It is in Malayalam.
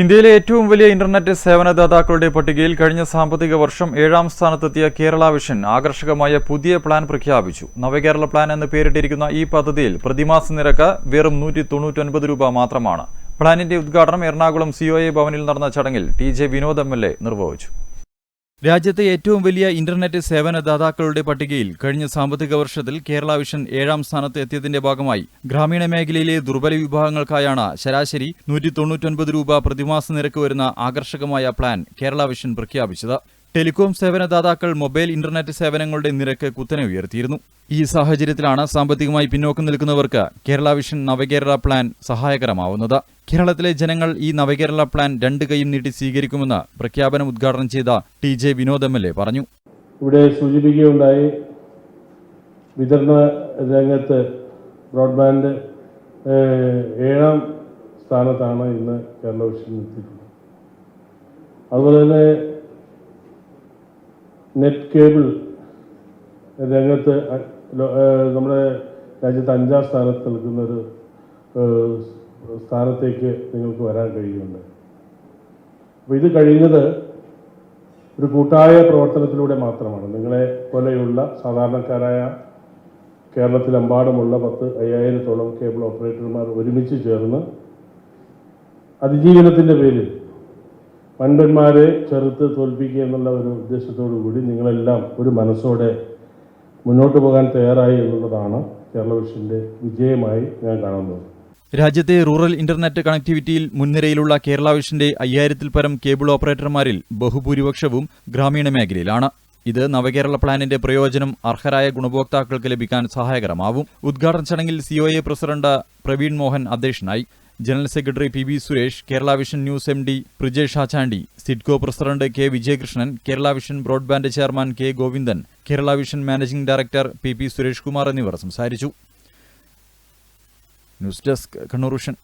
ഇന്ത്യയിലെ ഏറ്റവും വലിയ ഇന്റർനെറ്റ് സേവനദാതാക്കളുടെ പട്ടികയിൽ കഴിഞ്ഞ സാമ്പത്തിക വർഷം ഏഴാം സ്ഥാനത്തെത്തിയ കേരള വിഷൻ ആകർഷകമായ പുതിയ പ്ലാൻ പ്രഖ്യാപിച്ചു. നവകേരള പ്ലാൻ എന്ന് പേരിട്ടിരിക്കുന്ന ഈ പദ്ധതിയിൽ പ്രതിമാസ നിരക്ക് വെറും നൂറ്റി തൊണ്ണൂറ്റൊൻപത് രൂപ മാത്രമാണ്. പ്ലാനിന്റെ ഉദ്ഘാടനം എറണാകുളം സിഒഎ ഭവനിൽ നടന്ന ചടങ്ങിൽ ടി ജെ വിനോദ് എം നിർവഹിച്ചു. രാജ്യത്തെ ഏറ്റവും വലിയ ഇന്റർനെറ്റ് സേവന സേവനദാതാക്കളുടെ പട്ടികയിൽ കഴിഞ്ഞ സാമ്പത്തിക വർഷത്തിൽ കേരള വിഷൻ ഏഴാം സ്ഥാനത്ത് എത്തിയതിന്റെ ഭാഗമായി ഗ്രാമീണ മേഖലയിലെ ദുർബല വിഭാഗങ്ങൾക്കായാണ് ശരാശരി നൂറ്റി തൊണ്ണൂറ്റൊൻപത് രൂപ പ്രതിമാസ നിരക്ക് വരുന്ന ആകർഷകമായ പ്ലാൻ കേരള വിഷൻ പ്രഖ്യാപിച്ചത്. ടെലികോം സേവനദാതാക്കൾ മൊബൈൽ ഇന്റർനെറ്റ് സേവനങ്ങളുടെ നിരക്ക് കുത്തനെ ഉയർത്തിയിരുന്നു. ഈ സാഹചര്യത്തിലാണ് സാമ്പത്തികമായി പിന്നോക്കം നിൽക്കുന്നവർക്ക് കേരള വിഷൻ നവകേരള പ്ലാൻ സഹായകരമാവുന്നത്. കേരളത്തിലെ ജനങ്ങൾ ഈ നവകേരള പ്ലാൻ രണ്ട് കൈയും നീട്ടി സ്വീകരിക്കുമെന്ന് പ്രഖ്യാപനം ഉദ്ഘാടനം ചെയ്ത T J Vinod M L A പറഞ്ഞു. ഇവിടെ സൂചിപ്പിക്കുകയുണ്ടായി വിതരണ രംഗത്ത് ബ്രോഡ്ബാൻഡ് ഏഴാം സ്ഥാനത്താണ് ഇന്ന് കേരള വിഷൻ എത്തിയിട്ടുള്ളത്. അതുപോലെ തന്നെ നെറ്റ് കേബിൾ രംഗത്ത് നമ്മുടെ രാജ്യത്ത് അഞ്ചാം സ്ഥാനത്ത് നിൽക്കുന്നൊരു സ്ഥാനത്തേക്ക് നിങ്ങൾക്ക് വരാൻ കഴിയുന്നുണ്ട്. അപ്പോൾ ഇത് കഴിയുന്നത് ഒരു കൂട്ടായ പ്രവർത്തനത്തിലൂടെ മാത്രമാണ്. നിങ്ങളെ പോലെയുള്ള സാധാരണക്കാരായ കേരളത്തിലെമ്പാടുമുള്ള പത്ത് അയ്യായിരത്തോളം കേബിൾ ഓപ്പറേറ്റർമാർ ഒരുമിച്ച് ചേർന്ന് അതിജീവനത്തിന്റെ പേരിൽ പണ്ടന്മാരെ ചെറുത്ത് തോൽപ്പിക്കുക എന്നുള്ള ഒരു ഉദ്ദേശത്തോടു കൂടി നിങ്ങളെല്ലാം ഒരു മനസ്സോടെ മുന്നോട്ട് പോകാൻ തയ്യാറായി എന്നുള്ളതാണ് കേരള വിഷന്റെ വിജയമായി ഞാൻ കാണുന്നത് രാജ്യത്തെ റൂറൽ ഇന്റർനെറ്റ് കണക്ടിവിറ്റിയിൽ മുൻനിരയിലുള്ള കേരള വിഷന്റെ അയ്യായിരത്തിൽ പരം കേബിൾ ഓപ്പറേറ്റർമാരിൽ ബഹുഭൂരിപക്ഷവും ഗ്രാമീണ മേഖലയിലാണ്. ഇത് നവകേരള പ്ലാനിന്റെ പ്രയോജനം അർഹരായ ഗുണഭോക്താക്കൾക്ക് ലഭിക്കാൻ സഹായകരമാവും. ഉദ്ഘാടന ചടങ്ങിൽ സിഒഎ പ്രസിഡന്റ് പ്രവീൺ മോഹൻ അധ്യക്ഷനായി. General secretary P B Suresh Kerala vision news M D Prijesh Achandi Sidco president K Vijayakrishnan Kerala vision broadband chairman K Govindan Kerala vision managing director P P Suresh Kumar എന്നിവർ സംസാരിച്ചു. News desk Kannur vision.